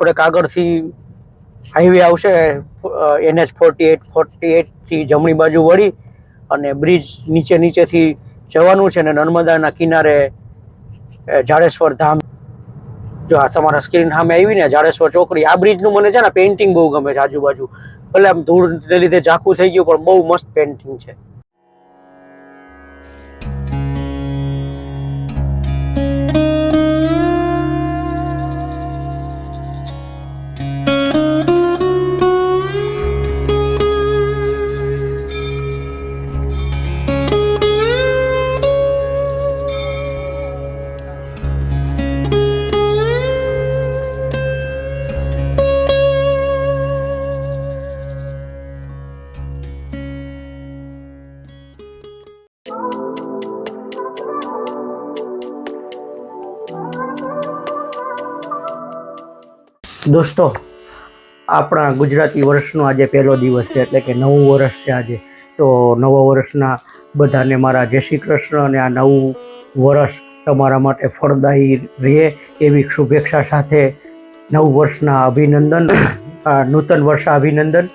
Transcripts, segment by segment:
થોડેક આગળથી હાઈવે આવશે N H forty eight forty એટથી જમણી બાજુ વળી અને બ્રિજ નીચે નીચેથી જવાનું છે ને નર્મદાના કિનારે જાડેશ્વર ધામ. જો આ તમારા સ્ક્રીન સામે આવી ને જાડેશ્વર ચોકડી, આ બ્રિજનું મને છે ને પેઇન્ટિંગ બહુ ગમે છે આજુબાજુ. ભલે આમ ધૂળને લીધે ઝાંખું થઈ ગયું, પણ બહુ મસ્ત પેઇન્ટિંગ છે. દોસ્તો, આપણા ગુજરાતી વર્ષનો આજે પહેલો દિવસ છે, એટલે કે નવું વર્ષ છે આજે. તો નવા વર્ષના બધાને મારા જય શ્રી કૃષ્ણ અને આ નવું વર્ષ તમારા માટે ફળદાયી રહે એવી શુભેચ્છા સાથે નવું વર્ષના અભિનંદન નૂતન વર્ષ અભિનંદન.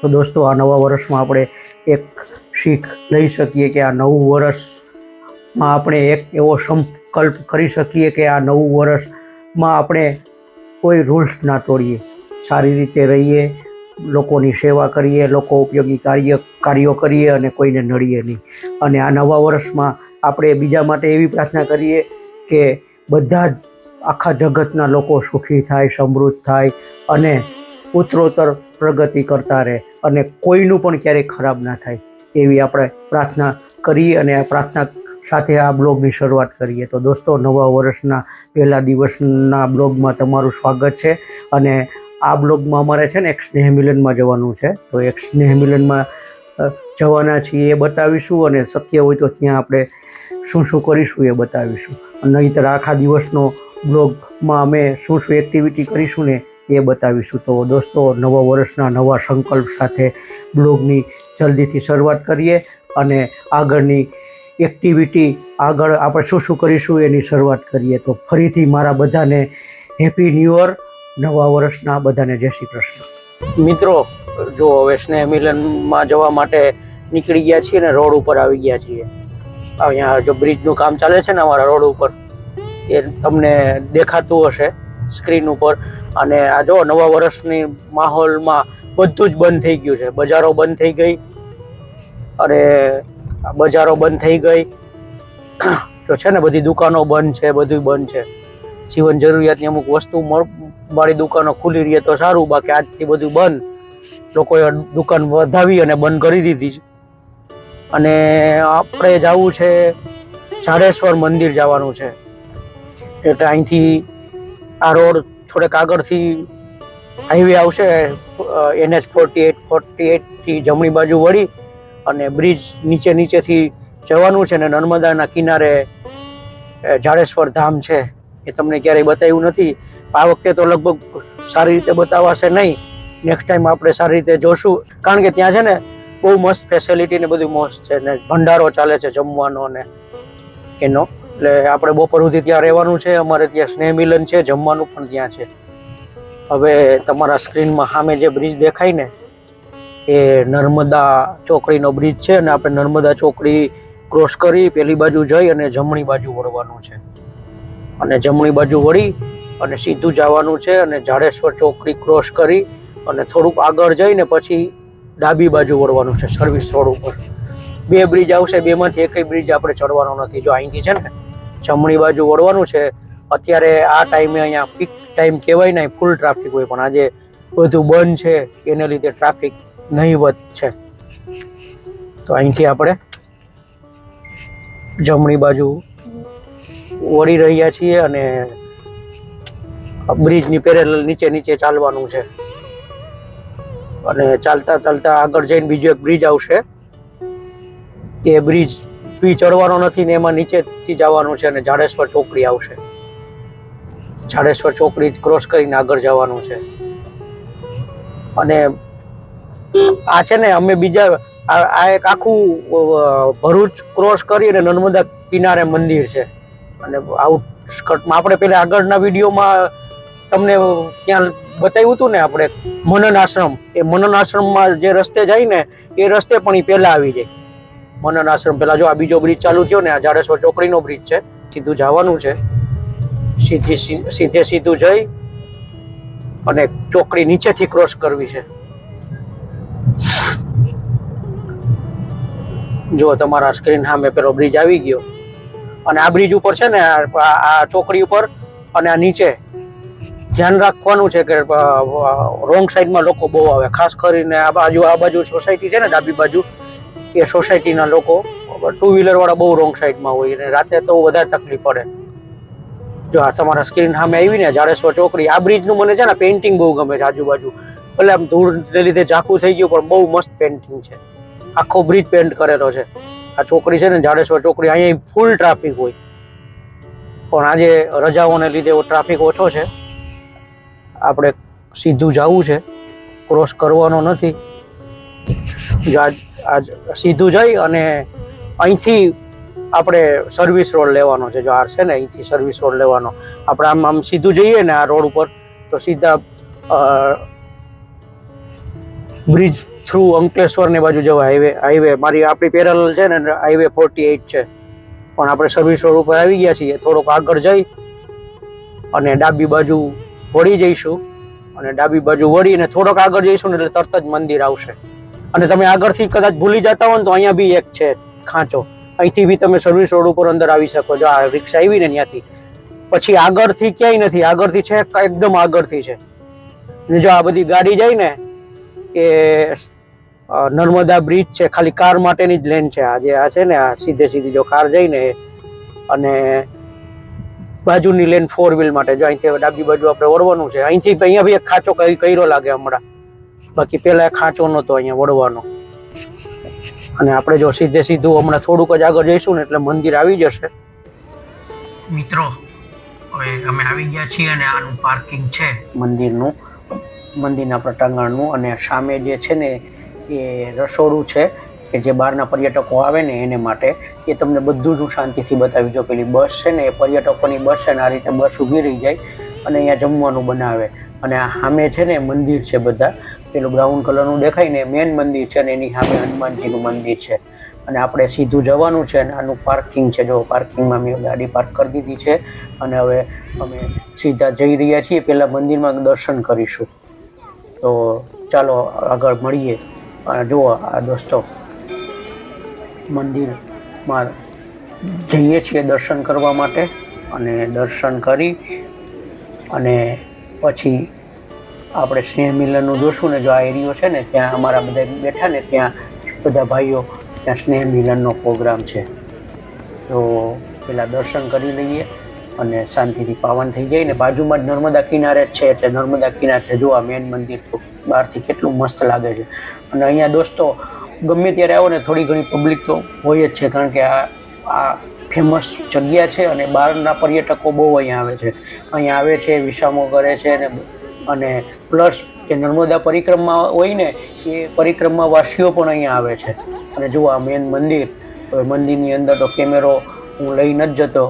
તો દોસ્તો, આ નવા વર્ષમાં આપણે એક શીખ લઈ શકીએ કે આ નવું વર્ષમાં આપણે એક એવો સંકલ્પ કરી શકીએ કે આ નવું વર્ષમાં આપણે કોઈ રૂલ્સ ના તોડીએ. સારી રીતે રહીએ, લોકોની સેવા કરીએ, લોકો ઉપયોગી કાર્ય, કાર્યો કરીએ અને કોઈને નડીએ નહીં. અને આ નવા વર્ષમાં આપણે બીજા માટે એવી પ્રાર્થના કરીએ કે બધા જ આખા જગતના લોકો સુખી થાય, સમૃદ્ધ થાય અને ઉત્તરોત્તર પ્રગતિ કરતા રહે અને કોઈનું પણ ક્યારેય ખરાબ ના થાય એવી આપણે પ્રાર્થના કરીએ અને આ પ્રાર્થના સાથે આ બ્લોગની શરૂઆત કરીએ. તો દોસ્તો, નવા વર્ષના પહેલા દિવસના બ્લોગમાં તમારું સ્વાગત છે અને આ બ્લોગમાં અમારે છે ને એક સ્નેહ મિલનમાં જવાનું છે. તો એક સ્નેહ મિલનમાં જવાના છીએ એ બતાવીશું અને શક્ય હોય તો ત્યાં આપણે શું શું કરીશું એ બતાવીશું. નહીંતર આખા દિવસનો બ્લોગમાં અમે શું શું એક્ટિવિટી કરીશું ને એ બતાવીશું. તો દોસ્તો, નવા વર્ષના નવા સંકલ્પ સાથે બ્લોગની જલ્દીથી શરૂઆત કરીએ અને આગળની એક્ટિવિટી આગળ આપણે શું શું કરીશું એની શરૂઆત કરીએ તો ફરીથી મારા બધાને હેપી ન્યૂ યર નવા વર્ષના બધાને જય શ્રી કૃષ્ણ. મિત્રો, જો હવે સ્નેહ મિલનમાં જવા માટે નીકળી ગયા છીએ ને રોડ ઉપર આવી ગયા છીએ. અહીંયા જો બ્રિજનું કામ ચાલે છે ને અમારા રોડ ઉપર, એ તમને દેખાતું હશે સ્ક્રીન ઉપર. અને આ જો નવા વર્ષની માહોલમાં બધું જ બંધ થઈ ગયું છે. બજારો બંધ થઈ ગઈ. અને બજારો બંધ થઈ ગઈ. તો છે ને બધી દુકાનો બંધ છે બધું બંધ છે. જીવન જરૂરિયાતની અમુક વસ્તુ મારી દુકાનો ખુલી રહીએ તો સારું, બાકી આજથી બધું બંધ. લોકોએ દુકાન વધાવી અને બંધ કરી દીધી છે. અને આપણે જવું છે જાડેશ્વર મંદિર જવાનું છે. એટલે અહીંથી આ રોડ થોડેક આગળથી હાઈવે આવશે N H forty eight forty એટથી જમણી બાજુ વળી અને બ્રિજ નીચે નીચેથી જવાનું છે ને નર્મદાના કિનારે જાડેશ્વર ધામ છે. એ તમને ક્યારેય બતાવ્યું નથી. આ વખતે તો લગભગ સારી રીતે બતાવાશે નહીં. નેક્સ્ટ ટાઈમ આપણે સારી રીતે જોશું. કારણ કે ત્યાં છે ને બહુ મસ્ત ફેસિલિટી ને બધું મસ્ત છે ને ભંડારો ચાલે છે જમવાનો ને એનો. એટલે આપણે બપોર સુધી ત્યાં રહેવાનું છે. અમારે ત્યાં સ્નેહ મિલન છે, જમવાનું પણ ત્યાં છે. હવે તમારા સ્ક્રીનમાં સામે જે બ્રિજ દેખાય ને એ નર્મદા ચોકડીનો બ્રિજ છે અને આપણે નર્મદા ચોકડી ક્રોસ કરી પેલી બાજુ જઈ અને જમણી બાજુ વળવાનું છે. અને જમણી બાજુ વળી અને સીધું જવાનું છે અને જાડેશ્વર ચોકડી ક્રોસ કરી અને થોડુંક આગળ જઈને પછી ડાબી બાજુ વળવાનું છે સર્વિસ રોડ ઉપર. બે બ્રિજ આવશે, બેમાંથી એકય બ્રિજ આપણે ચડવાનો નથી. જો અહીંથી છે ને જમણી બાજુ વળવાનું છે, અત્યારે આ ટાઈમે અહીંયા પીક ટાઈમ કહેવાય નહીં ફૂલ ટ્રાફિક હોય. પણ આજે બધું બંધ છે, એને લીધે ટ્રાફિક નહીવત છે. તો અહીંથી આપણે જમણી બાજુ વળી રહ્યા છીએ અને બ્રિજની પેરેલલ નીચે નીચે ચાલવાનું છે. અને ચાલતા ચાલતા આગળ જઈને બીજો એક બ્રિજ આવશે. એ બ્રિજ બી ચડવાનો નથી ને એમાં નીચેથી જવાનું છે અને જાડેશ્વર ચોકડી આવશે. જાડેશ્વર ચોકડી ક્રોસ કરીને આગળ જવાનું છે. અને આ છે ને અમે બીજા આ એક આખું ભરૂચ ક્રોસ કરી અને નર્મદા કિનારે મંદિર છે. અને આઉટસ્કર્ટમાં આપણે પેલા આગળના વિડીયોમાં તમને ત્યાં બતાવ્યું હતું ને આપણે મનન આશ્રમ. એ મનન આશ્રમમાં જે રસ્તે જાય ને, એ રસ્તે પણ એ પહેલાં આવી જાય. મનન આશ્રમ પહેલાં જો આ બીજો બ્રિજ ચાલુ થયો ને, આ જાડેશ્વર ચોકડીનો બ્રિજ છે, સીધું જવાનું છે. સીધી સીધે સીધું જઈ અને ચોકડી નીચેથી ક્રોસ કરવી છે. જો તમારા સ્ક્રીન સામે પેલો બ્રિજ આવી ગયો અને આ બ્રિજ ઉપર છે ને આ ચોકડી ઉપર અને આ નીચે ધ્યાન રાખવાનું છે કે રોંગ સાઈડમાં લોકો બહુ આવે. ખાસ કરીને આ બાજુ આ બાજુ સોસાયટી છે ને, ડાબી બાજુ, એ સોસાયટીના લોકો ટુ વ્હીલરવાળા બહુ રોંગ સાઈડમાં હોય અને રાતે તો વધારે તકલીફ પડે. જો આ તમારા સ્ક્રીન સામે આવી ને, જાડેશ્વર ચોકડી, આ બ્રિજનું મને છે ને પેઇન્ટિંગ બહુ ગમે છે આજુબાજુ. એટલે આમ ધૂળને લીધે ઝાંખું થઈ ગયું, પણ બહુ મસ્ત પેઇન્ટિંગ છે. આખો બ્રિજ પેન્ટ કરેલો છે. આ છોકરી છે ને, જાડેશ્વર છોકરી, અહીંયા ફૂલ ટ્રાફિક હોય. પણ આજે રજાઓને લીધે ટ્રાફિક ઓછો છે. આપણે સીધું જવું છે. ક્રોસ કરવાનો નથી. આજ સીધું જઈ અને અહીંથી આપણે સર્વિસ રોડ લેવાનો છે. જો આ છે ને, અહીંથી સર્વિસ રોડ લેવાનો. આપણે આમ આમ સીધું જઈએ ને આ રોડ ઉપર, તો સીધા બ્રિજ થ્રુ અંકલેશ્વરની બાજુ જવા હાઈવે હાઈવે મારી આપણી પેરલ છે ને હાઈવે ફોર્ટી એઇટ છે. પણ આપણે સર્વિસ રોડ ઉપર આવી ગયા છીએ, થોડોક આગળ જઈ અને ડાબી બાજુ વળી જઈશું. અને ડાબી બાજુ વળીને થોડોક આગળ જઈશું ને એટલે તરત જ મંદિર આવશે. અને તમે આગળથી કદાચ ભૂલી જતા હો ને તો અહીંયા બી એક છે, ખાંચો. અહીંથી બી તમે સર્વિસ રોડ ઉપર અંદર આવી શકો જો આ રિક્ષા આવી ને ત્યાંથી. પછી આગળથી ક્યાંય નથી, આગળથી છે, એકદમ આગળથી છે. ને જો આ બધી ગાડી જાય ને એ નર્મદા બ્રિજ છે ખાલી કાર માટેની જ લેન છે. આ જે આ છે ને આ સીધે સીધી જો કાર જઈને અને બાજુની લેન ફોર વ્હીલ માટે જો અહીંથી ડાબી બાજુ આપણે વળવાનું છે. અહીંથી અહીંયા બી એક ખાંચો કઈ કર્યો લાગે હમણાં. બાકી પહેલાં ખાંચો નહોતો અહીંયા વળવાનો. અને આપણે જો સીધે સીધું હમણાં થોડુંક જ આગળ જઈશું ને એટલે મંદિર આવી જશે. મિત્રો હવે અમે આવી ગયા છીએ અને આનું પાર્કિંગ છે. મંદિરનું. મંદિરના પ્રટાંગણનું અને સામે જે છે ને એ રસોડું છે કે જે બહારના પર્યટકો આવે ને એને માટે, એ તમને બધું જ હું શાંતિથી બતાવી જો પેલી બસ છે ને એ પર્યટકોની બસ છે ને આ રીતે બસ ઊભી રહી જાય અને અહીંયા જમવાનું બનાવે. અને આ સામે છે ને મંદિર છે બધા. પેલું બ્રાઉન કલરનું દેખાય ને, મેન મંદિર છે ને એની સામે હનુમાનજીનું મંદિર છે. અને આપણે સીધું જવાનું છે અને આનું પાર્કિંગ છે. જો પાર્કિંગમાં મેં ગાડી પાર્ક કરી દીધી છે અને હવે અમે સીધા જઈ રહ્યા છીએ. પહેલાં મંદિરમાં દર્શન કરીશું. તો ચાલો આગળ મળીએ. અને જુઓ આ દોસ્તો, મંદિરમાં જઈએ છીએ દર્શન કરવા માટે. અને દર્શન કરી અને પછી આપણે સ્નેહ મિલનનું જોશું ને જો આ એરિયો છે ને, ત્યાં અમારા બધા બેઠા ને, ત્યાં બધા ભાઈઓ, ત્યાં સ્નેહ મિલનનો પ્રોગ્રામ છે. તો પહેલાં દર્શન કરી લઈએ. અને શાંતિથી પાવન થઈ જાય ને બાજુમાં જ નર્મદા કિનારે જ છે એટલે નર્મદા કિનારે છે જો આ મેન મંદિર તો બહારથી કેટલું મસ્ત લાગે છે. અને અહીંયા દોસ્તો, ગમે ત્યારે આવો ને થોડી ઘણી પબ્લિક તો હોય જ છે, કારણ કે આ આ ફેમસ જગ્યા છે અને બહારના પર્યટકો બહુ અહીંયા આવે છે. અહીંયા આવે છે, વિસામો કરે છે અને અને પ્લસ કે નર્મદા પરિક્રમા હોય ને, એ પરિક્રમા વાસીઓ પણ અહીંયા આવે છે. અને જુઓ આ મેન મંદિર, હવે મંદિરની અંદર તો કેમેરો હું લઈ નથી જતો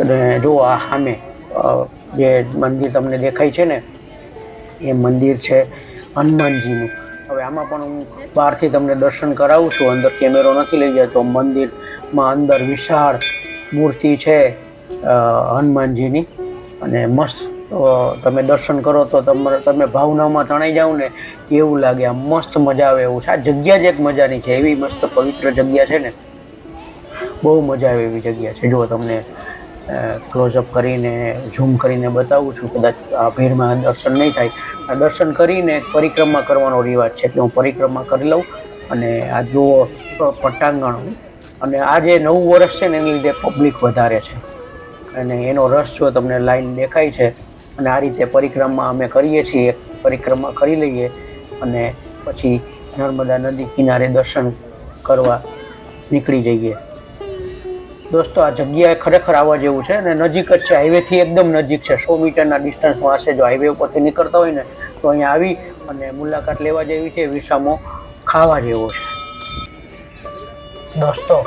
અને જો આ સામે જે મંદિર તમને દેખાય છે ને, એ મંદિર છે હનુમાનજીનું. હવે આમાં પણ હું બહારથી તમને દર્શન કરાવું છું, અંદર કેમેરો નથી લઈ જતો મંદિરમાં અંદર વિશાળ મૂર્તિ છે હનુમાનજીની. અને મસ્ત તમે દર્શન કરો તો તમારે, તમે ભાવનામાં તણાઈ જાઓ ને, એવું લાગે, આમ મસ્ત મજા આવે એવું છે. આ જગ્યા જ એક મજાની છે, એવી મસ્ત પવિત્ર જગ્યા છે ને. બહુ મજા આવે એવી જગ્યા છે. જો તમને ક્લોઝઅપ કરીને ઝૂમ કરીને બતાવું છું. કદાચ આ ભીડમાં દર્શન નહીં થાય. દર્શન કરીને પરિક્રમા કરવાનો રિવાજ છે. એટલે હું પરિક્રમા કરી લઉં અને આ જુઓ પટ્ટાંગણ અને આ જે નવું વર્ષ છે ને, એની લીધે પબ્લિક વધારે છે. અને એનો રસ જો તમને લાઈન દેખાય છે, અને આ રીતે પરિક્રમા અમે કરીએ છીએ. પરિક્રમા કરી લઈએ અને પછી નર્મદા નદી કિનારે દર્શન કરવા નીકળી જઈએ. દોસ્તો, આ જગ્યાએ ખરેખર આવવા જેવું છે અને નજીક જ છે. હાઈવેથી એકદમ નજીક છે. સો મીટરના ડિસ્ટન્સમાં હશે. જો હાઈવે ઉપરથી નીકળતા હોય ને, તો અહીંયા આવી અને મુલાકાત લેવા જેવી છે. વિસામો ખાવા જેવો છે. દોસ્તો,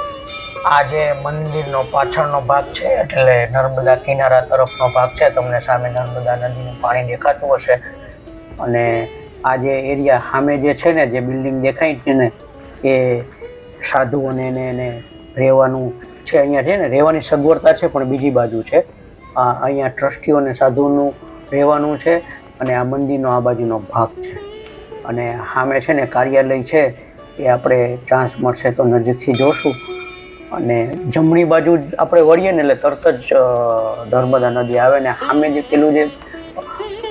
આ જે મંદિરનો પાછળનો ભાગ છે, એટલે નર્મદા કિનારા તરફનો ભાગ છે. તમને સામે નર્મદા નદીનું પાણી દેખાતું હશે. અને આ જે એરિયા સામે જે છે ને, જે બિલ્ડિંગ દેખાય છે ને, એ સાધુઓને એને એને રહેવાનું છે અહીંયા છે ને, રહેવાની સગવડતા છે, પણ બીજી બાજુ છે. આ અહીંયા ટ્રસ્ટીઓને સાધુનું રહેવાનું છે અને આ મંદિરનો આ બાજુનો ભાગ છે. અને સામે છે ને કાર્યાલય છે, એ આપણે ચાન્સ મળશે તો નજીકથી જોશું. અને જમણી બાજુ આપણે વળીએ ને એટલે તરત જ નર્મદા નદી આવે ને સામે જે પેલું જે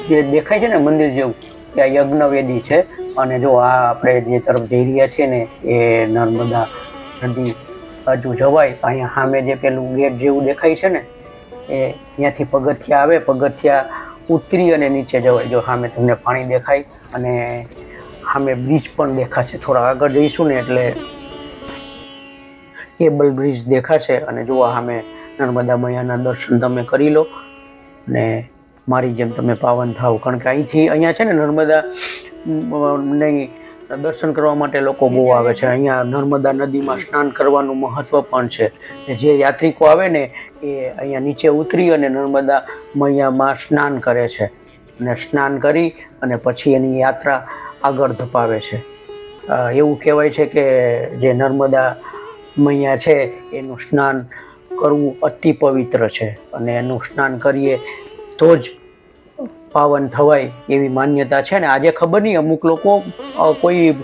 જે દેખાય છે ને મંદિર જેવું ત્યાં યજ્ઞવેદી છે. અને જો આ આપણે જે તરફ જઈ રહ્યા છીએ ને, એ નર્મદા નદી બાજુ જવાય, તો અહીંયા સામે જે પેલું ગેટ જેવું દેખાય છે ને, એ ત્યાંથી પગથિયા આવે, પગથિયા ઉતરી અને નીચે જવાય. જો સામે તમને પાણી દેખાય અને સામે બ્રિજ પણ દેખાશે. થોડા આગળ જઈશું ને એટલે કેબલ બ્રિજ દેખાશે અને જુઓ સામે નર્મદા મૈયાના દર્શન તમે કરી લો. ને મારી જેમ તમે પાવન થાવ. કારણ કે અહીંથી અહીંયા છે ને નર્મદા નહીં દર્શન કરવા માટે લોકો બહુ આવે છે. અહીંયા નર્મદા નદીમાં સ્નાન કરવાનું મહત્ત્વ પણ છે. જે યાત્રિકો આવે ને, એ અહીંયા નીચે ઉતરી અને નર્મદા મૈયામાં સ્નાન કરે છે. અને સ્નાન કરી અને પછી એની યાત્રા આગળ ધપાવે છે. એવું કહેવાય છે કે જે નર્મદા મૈયા છે, એનું સ્નાન કરવું અતિ પવિત્ર છે. અને એનું સ્નાન કરીએ તો જ પાવન થવાય એવી માન્યતા છે ને આજે ખબર નહીં, અમુક લોકો કોઈ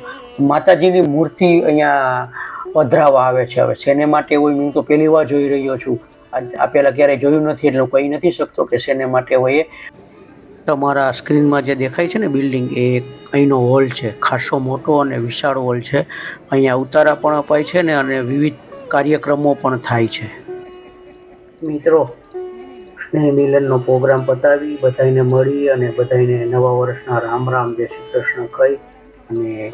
માતાજીની મૂર્તિ અહીંયા પધરાવા આવે છે. હવે શેને માટે હોય, હું તો પહેલી વાર જોઈ રહ્યો છું. આ પહેલાં ક્યારેય જોયું નથી એટલે કહી નથી શકતો કે શેને માટે હોય તમારા સ્ક્રીનમાં જે દેખાય છે ને બિલ્ડિંગ, એ અહીંનો હોલ છે. ખાસો મોટો અને વિશાળ હોલ છે. અહીંયા ઉતારા પણ અપાય છે ને અને વિવિધ કાર્યક્રમો પણ થાય છે. મિત્રો મિલનનો પ્રોગ્રામ પતાવી બધાને મળી અને બધાને નવા વર્ષના રામ રામ, જય શ્રી કૃષ્ણ કહી અને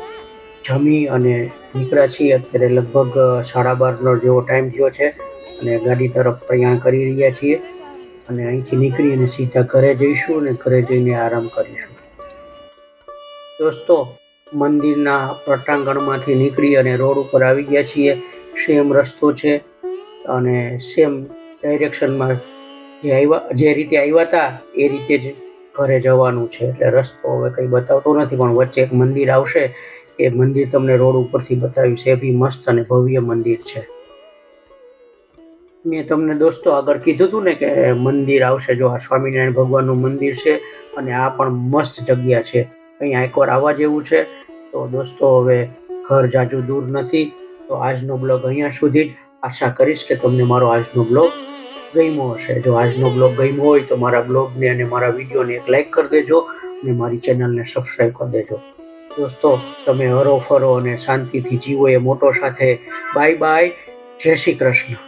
જમી અને નીકળ્યા છીએ. અત્યારે લગભગ સાડા બારનો જેવો ટાઈમ થયો છે અને ગાડી તરફ પ્રયાણ કરી રહ્યા છીએ અને અહીંથી નીકળી અને સીધા ઘરે જઈશું અને ઘરે જઈને આરામ કરીશું. દોસ્તો, મંદિરના પ્રટાંગણમાંથી નીકળી અને રોડ ઉપર આવી ગયા છીએ. સેમ રસ્તો છે અને સેમ ડાયરેક્શનમાં જે આવ્યા જે રીતે આવ્યા હતા એ રીતે જ ઘરે જવાનું છે. એટલે રસ્તો હવે કંઈ બતાવતો નથી, પણ વચ્ચે એક મંદિર આવશે. એ મંદિર તમને રોડ ઉપરથી બતાવ્યું છે. એ બી મસ્ત અને ભવ્ય મંદિર છે. મેં તમને દોસ્તો આગળ કીધું હતું ને કે મંદિર આવશે. જો આ સ્વામિનારાયણ ભગવાનનું મંદિર છે અને આ પણ મસ્ત જગ્યા છે. અહીંયા એકવાર આવવા જેવું છે. તો દોસ્તો હવે ઘર જાજુ દૂર નથી. તો આજનો બ્લોગ અહીંયા સુધી જ આશા કરીશ કે તમને મારો આજનો બ્લોગ ગમ્યો હશે. જો આજનો બ્લોગ ગમ્યો હોય તો મારા બ્લોગને અને મારા વિડીયોને એક લાઇક કરી દેજો અને મારી ચેનલને સબસ્ક્રાઈબ કરી દેજો. દોસ્તો, તમે હરો ફરો અને શાંતિથી જીવો એ મોટો સાથે. Bye bye. જય શ્રી કૃષ્ણ.